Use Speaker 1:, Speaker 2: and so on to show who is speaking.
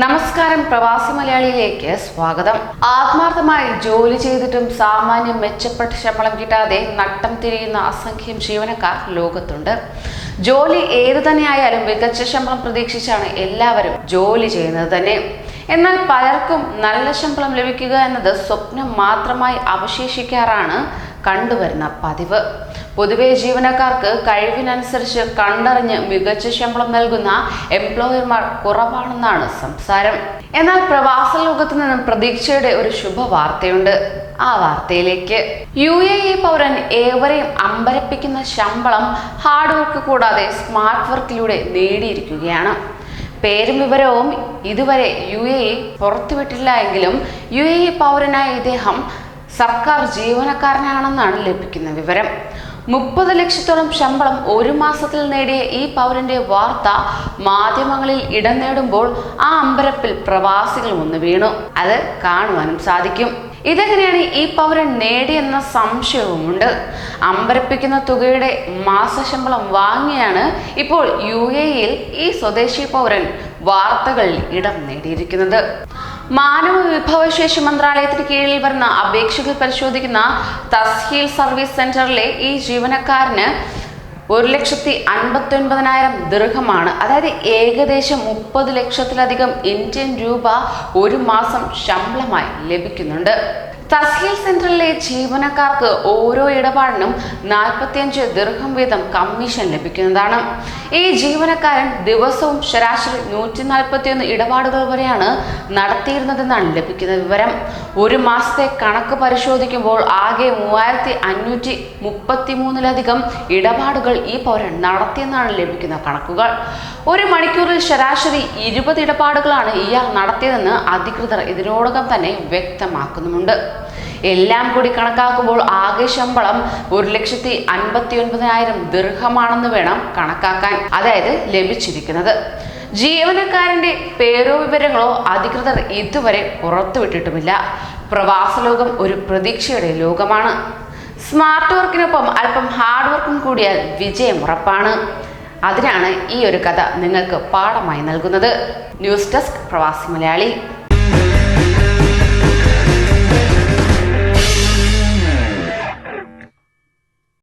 Speaker 1: നമസ്കാരം പ്രവാസി മലയാളിയിലേക്ക് സ്വാഗതം. ആത്മാർത്ഥമായി ജോലി ചെയ്തിട്ടും സാമാന്യം മെച്ചപ്പെട്ട ശമ്പളം കിട്ടാതെ നട്ടം തിരിയുന്ന അസംഖ്യം ജീവനക്കാർ ലോകത്തുണ്ട്. ജോലി ഏതു തന്നെയായാലും മികച്ച ശമ്പളം പ്രതീക്ഷിച്ചാണ് എല്ലാവരും ജോലി ചെയ്യുന്നത് തന്നെ. എന്നാൽ പലർക്കും നല്ല ശമ്പളം ലഭിക്കുക എന്നത് സ്വപ്നം മാത്രമായി അവശേഷിക്കാറാണ് കണ്ടുവരുന്ന പതിവ്. പൊതുവെ ജീവനക്കാർക്ക് കഴിവിനനുസരിച്ച് കണ്ടറിഞ്ഞ് മികച്ച ശമ്പളം നൽകുന്ന എംപ്ലോയർമാർ കുറവാണെന്നാണ് സംസാരം. എന്നാൽ പ്രവാസ ലോകത്ത് നിന്നും പ്രതീക്ഷയുടെ ഒരു ശുഭവാർത്തയുണ്ട്. ആ വാർത്തയിലേക്ക്. യു എ ഇ പൗരൻ ഏവരെയും അമ്പരപ്പിക്കുന്ന ശമ്പളം ഹാർഡ് വർക്ക് കൂടാതെ സ്മാർട്ട് വർക്കിലൂടെ നേടിയിരിക്കുകയാണ്. പേരും വിവരവും ഇതുവരെ യു എ ഇ പുറത്തുവിട്ടില്ല എങ്കിലും യു എ ഇ പൗരനായ ഇദ്ദേഹം സർക്കാർ ജീവനക്കാരനാണെന്നാണ് ലഭിക്കുന്ന വിവരം. മുപ്പത് ലക്ഷത്തോളം ശമ്പളം ഒരു മാസത്തിൽ നേടിയ ഈ പൗരന്റെ വാർത്ത മാധ്യമങ്ങളിൽ ഇടം നേടുമ്പോൾ ആ അമ്പരപ്പിൽ പ്രവാസികൾ ഒന്ന് വീണു. അത് കാണുവാനും സാധിക്കും. ഇതെങ്ങനെയാണ് ഈ പൗരൻ നേടിയെന്ന സംശയവുമുണ്ട്. അമ്പരപ്പിക്കുന്ന തുകയുടെ മാസശമ്പളം വാങ്ങിയാണ് ഇപ്പോൾ യു എയിൽ ഈ സ്വദേശി പൗരൻ വാർത്തകളിൽ ഇടം നേടിയിരിക്കുന്നത്. മാനവ വിഭവശേഷി മന്ത്രാലയത്തിന് കീഴിൽ വരുന്ന അപേക്ഷകൾ പരിശോധിക്കുന്ന തസ്ഹീൽ സർവീസ് സെന്ററിലെ ഈ ജീവനക്കാരന് ഒരു ലക്ഷത്തി അൻപത്തി ഒൻപതിനായിരം ദീർഘമാണ് അതായത് ഏകദേശം മുപ്പത് ലക്ഷത്തിലധികം ഇന്ത്യൻ രൂപ ഒരു മാസം ശമ്പളമായി ലഭിക്കുന്നുണ്ട്. തസ്ഹീൽ സെന്ററിലെ ജീവനക്കാർക്ക് ഓരോ ഇടപാടിനും നാൽപ്പത്തിയഞ്ച് ദീർഘം വീതം കമ്മീഷൻ ലഭിക്കുന്നതാണ്. ഈ ജീവനക്കാരൻ ദിവസവും ശരാശരി നൂറ്റി നാൽപ്പത്തിയൊന്ന് ഇടപാടുകൾ വരെയാണ് നടത്തിയിരുന്നതെന്നാണ് ലഭിക്കുന്ന വിവരം. ഒരു മാസത്തെ കണക്ക് പരിശോധിക്കുമ്പോൾ ആകെ മൂവായിരത്തി അഞ്ഞൂറ്റി മുപ്പത്തി മൂന്നിലധികം ഇടപാടുകൾ ഈ പൗരൻ നടത്തിയെന്നാണ് ലഭിക്കുന്ന കണക്കുകൾ. ഒരു മണിക്കൂറിൽ ശരാശരി ഇരുപത് ഇടപാടുകളാണ് ഇയാൾ നടത്തിയതെന്ന് അധികൃതർ ഇതിനോടകം തന്നെ വ്യക്തമാക്കുന്നുമുണ്ട്. എല്ലാം കൂടി കണക്കാക്കുമ്പോൾ ആകെ ശമ്പളം ഒരു ലക്ഷത്തി അൻപത്തി ഒൻപതിനായിരം ദീർഘമാണെന്ന് വേണം കണക്കാക്കാൻ. അതായത് ലഭിച്ചിരിക്കുന്നത്. ജീവനക്കാരന്റെ പേരോ വിവരങ്ങളോ അധികൃതർ ഇതുവരെ പുറത്തുവിട്ടിട്ടുമില്ല. പ്രവാസ ലോകം ഒരു പ്രതീക്ഷയുടെ ലോകമാണ്. സ്മാർട്ട് വർക്കിനൊപ്പം അല്പം ഹാർഡ് വർക്കും കൂടിയാൽ വിജയം ഉറപ്പാണ്. അതിനാണ് ഈ ഒരു കഥ നിങ്ങൾക്ക് പാഠമായി നൽകുന്നത്. ന്യൂസ് ഡെസ്ക് പ്രവാസി മലയാളി.